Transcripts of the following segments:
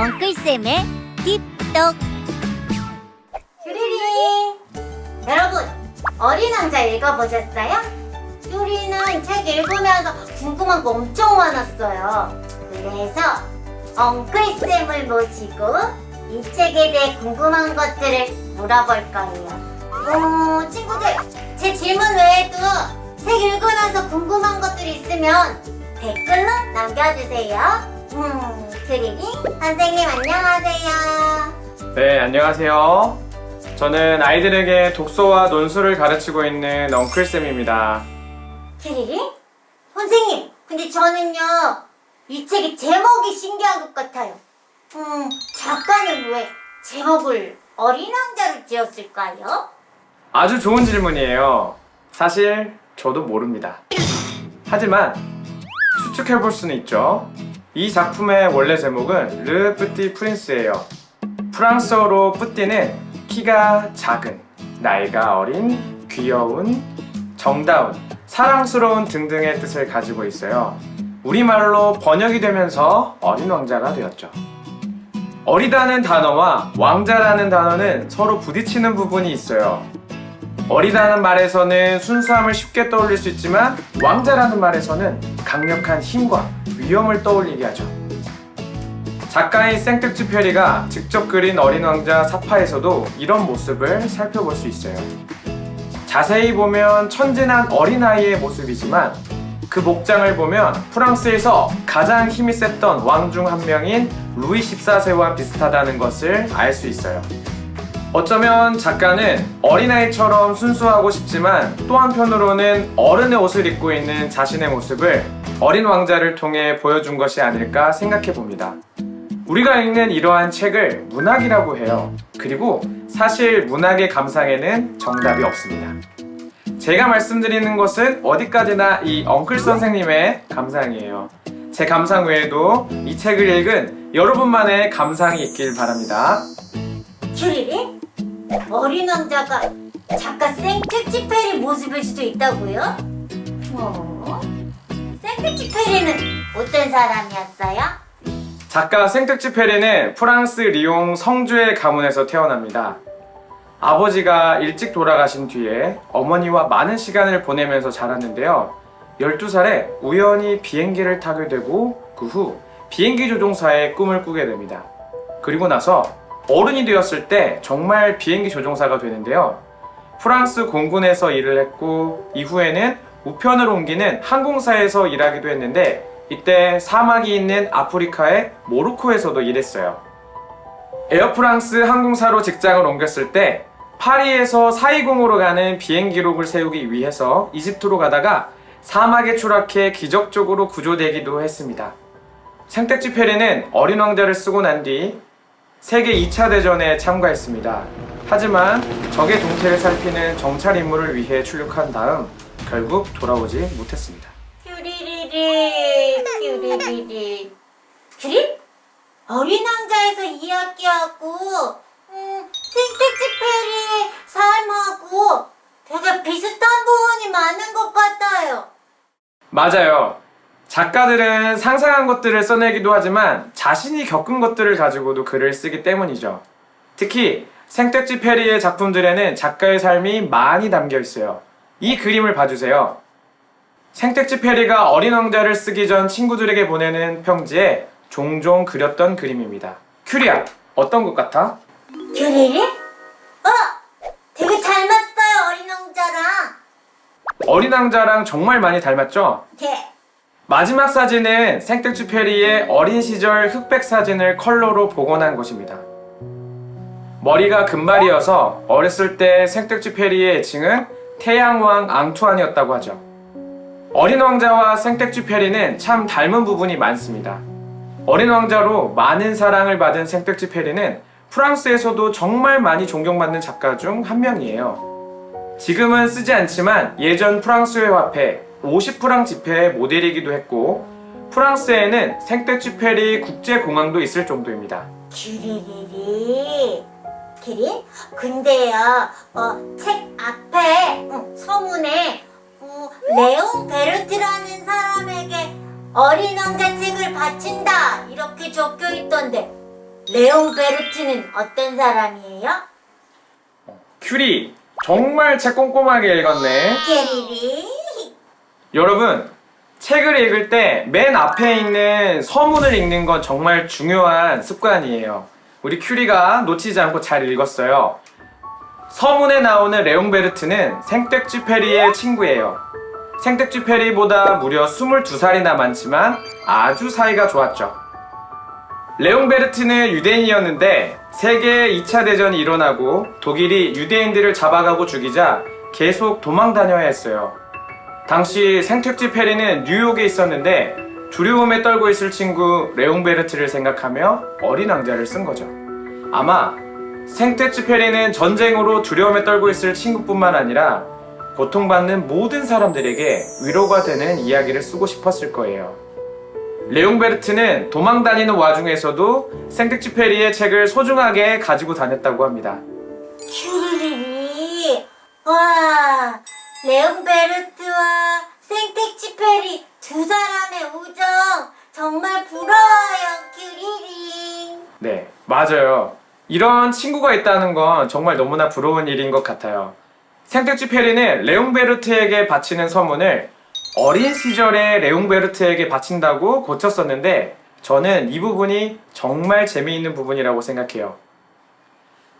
엉클쌤의 딥떡. 큐리리. 여러분 어린 왕자 읽어보셨어요? 큐리는 책 읽으면서 궁금한 거 엄청 많았어요. 그래서 엉클쌤을 모시고 이 책에 대해 궁금한 것들을 물어볼 거예요. 어, 친구들 제 질문 외에도 책 읽고 나서 궁금한 것들이 있으면 댓글로 남겨주세요 음, 큐리리 선생님 안녕하세요 네, 안녕하세요. 저는 아이들에게 독서와 논술을 가르치고 있는 엉클쌤입니다. 키리리? 선생님, 근데 저는요, 이 책의 제목이 신기한 것 같아요. 음, 작가는 왜 제목을 어린 왕자로 지었을까요? 아주 좋은 질문이에요. 사실 저도 모릅니다. 하지만 추측해 볼 수는 있죠. 이 작품의 원래 제목은 르 뿌띠 프린스예요. 프랑스어로 뿌띠는 키가 작은, 나이가 어린, 귀여운, 정다운, 사랑스러운 등등의 뜻을 가지고 있어요. 우리말로 번역이 되면서 어린 왕자가 되었죠. 어리다는 단어와 왕자라는 단어는 서로 부딪히는 부분이 있어요. 어리다는 말에서는 순수함을 쉽게 떠올릴 수 있지만 왕자라는 말에서는 강력한 힘과 위험을 떠올리게 하죠. 작가인 생텍쥐 페리가 직접 그린 어린 왕자 사파에서도 이런 모습을 살펴볼 수 있어요. 자세히 보면 천진한 어린아이의 모습이지만 그 목장을 보면 프랑스에서 가장 힘이 셌던 왕 중 한 명인 루이 14세와 비슷하다는 것을 알 수 있어요. 어쩌면 작가는 어린아이처럼 순수하고 싶지만 또 한편으로는 어른의 옷을 입고 있는 자신의 모습을 어린 왕자를 통해 보여준 것이 아닐까 생각해 봅니다. 우리가 읽는 이러한 책을 문학이라고 해요. 그리고 사실 문학의 감상에는 정답이 없습니다. 제가 말씀드리는 것은 어디까지나 이 엉클 선생님의 감상이에요. 제 감상 외에도 이 책을 읽은 여러분만의 감상이 있길 바랍니다. 큐리리? 어린 왕자가 작가 생텍쥐페리 모습일 수도 있다고요? 어? 생텍쥐페리는 어떤 사람이었어요? 작가 생텍쥐페리는 프랑스 리옹 성주의 가문에서 태어납니다. 아버지가 일찍 돌아가신 뒤에 어머니와 많은 시간을 보내면서 자랐는데요. 12살에 우연히 비행기를 타게 되고 그 후 비행기 조종사의 꿈을 꾸게 됩니다. 그리고 나서 어른이 되었을 때 정말 비행기 조종사가 되는데요. 프랑스 공군에서 일을 했고 이후에는 우편을 옮기는 항공사에서 일하기도 했는데 이때 사막이 있는 아프리카의 모로코에서도 일했어요. 에어프랑스 항공사로 직장을 옮겼을 때 파리에서 사이공으로 가는 비행 기록을 세우기 위해서 이집트로 가다가 사막에 추락해 기적적으로 구조되기도 했습니다. 생택쥐 페리는 어린 왕자를 쓰고 난 뒤 세계 2차 대전에 참가했습니다. 하지만 적의 동태를 살피는 정찰 임무를 위해 출력한 다음 결국 돌아오지 못했습니다. 큐리리리 큐리리리 큐리? 어린 왕자에서 이야기하고 음, 생텍쥐페리의 삶하고 되게 비슷한 부분이 많은 것 같아요 맞아요. 작가들은 상상한 것들을 써내기도 하지만 자신이 겪은 것들을 가지고도 글을 쓰기 때문이죠. 특히 생택쥐 페리의 작품들에는 작가의 삶이 많이 담겨 있어요. 이 그림을 봐주세요. 생택쥐 페리가 어린 왕자를 쓰기 전 친구들에게 보내는 평지에 종종 그렸던 그림입니다. 큐리야, 어떤 것 같아? 큐리리? 어! 되게 닮았어요 어린 왕자랑 어린 왕자랑 정말 많이 닮았죠? 네 마지막 사진은 생텍쥐 페리의 어린 시절 흑백 사진을 컬러로 복원한 것입니다. 머리가 금발이어서 어렸을 때 생텍쥐 페리의 애칭은 태양왕 앙투안이었다고 하죠. 어린 왕자와 생텍쥐 페리는 참 닮은 부분이 많습니다. 어린 왕자로 많은 사랑을 받은 생텍쥐 페리는 프랑스에서도 정말 많이 존경받는 작가 중 한 명이에요. 지금은 쓰지 않지만 예전 프랑스의 화폐 50프랑 지폐의 모델이기도 했고 프랑스에는 생떼쥐페리 국제공항도 있을 정도입니다. 큐리리리 큐리? 근데요 어, 책 앞에 어, 서문에 어, 레옹 베르트라는 사람에게 어린 왕자 책을 바친다 이렇게 적혀 있던데 레옹 베르트는 어떤 사람이에요? 큐리 정말 책 꼼꼼하게 읽었네. 캐리리. 여러분 책을 읽을 때 맨 앞에 있는 서문을 읽는 건 정말 중요한 습관이에요. 우리 큐리가 놓치지 않고 잘 읽었어요. 서문에 나오는 레옹베르트는 생택쥐 페리의 친구예요. 생택쥐 페리보다 무려 22살이나 많지만 아주 사이가 좋았죠. 레옹베르트는 유대인이었는데 세계 2차 대전이 일어나고 독일이 유대인들을 잡아가고 죽이자 계속 도망 다녀야 했어요. 당시 생택쥐 페리는 뉴욕에 있었는데 두려움에 떨고 있을 친구 레옹베르트를 생각하며 어린 왕자를 쓴 거죠. 아마 생택쥐 페리는 전쟁으로 두려움에 떨고 있을 친구뿐만 아니라 고통받는 모든 사람들에게 위로가 되는 이야기를 쓰고 싶었을 거예요. 레옹베르트는 도망 다니는 와중에서도 생택쥐 페리의 책을 소중하게 가지고 다녔다고 합니다. 큐리리. 와, 레옹 베르트와 생텍치 페리 두 우정 정말 부러워요, 큐리리. 네, 맞아요. 이런 친구가 있다는 건 정말 너무나 부러운 일인 것 같아요. 생택쥐 페리는 레옹베르트에게 바치는 서문을 어린 시절에 레옹베르트에게 바친다고 고쳤었는데 저는 이 부분이 정말 재미있는 부분이라고 생각해요.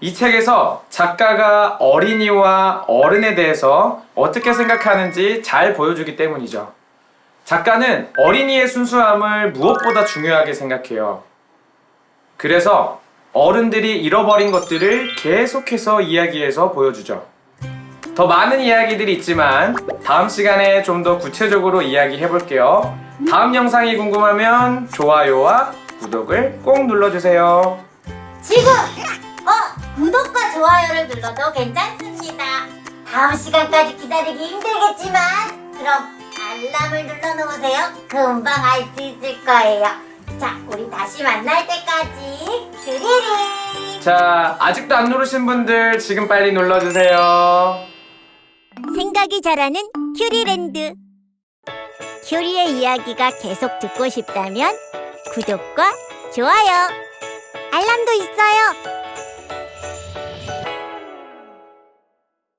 이 책에서 작가가 어린이와 어른에 대해서 어떻게 생각하는지 잘 보여주기 때문이죠. 작가는 어린이의 순수함을 무엇보다 중요하게 생각해요. 그래서 어른들이 잃어버린 것들을 계속해서 이야기해서 보여주죠. 더 많은 이야기들이 있지만 다음 시간에 좀 더 구체적으로 이야기해 볼게요. 다음 영상이 궁금하면 좋아요와 구독을 꼭 눌러주세요. 지금 어 구독과 좋아요를 눌러도 괜찮습니다. 다음 시간까지 기다리기 힘들겠지만 그럼 알람을 눌러놓으세요. 금방 알 수 있을 거예요. 자, 우리 다시 만날 때까지 큐리리. 자, 아직도 안 누르신 분들 지금 빨리 눌러주세요. 생각이 자라는 큐리랜드 큐리의 이야기가 계속 듣고 싶다면 구독과 좋아요 알람도 있어요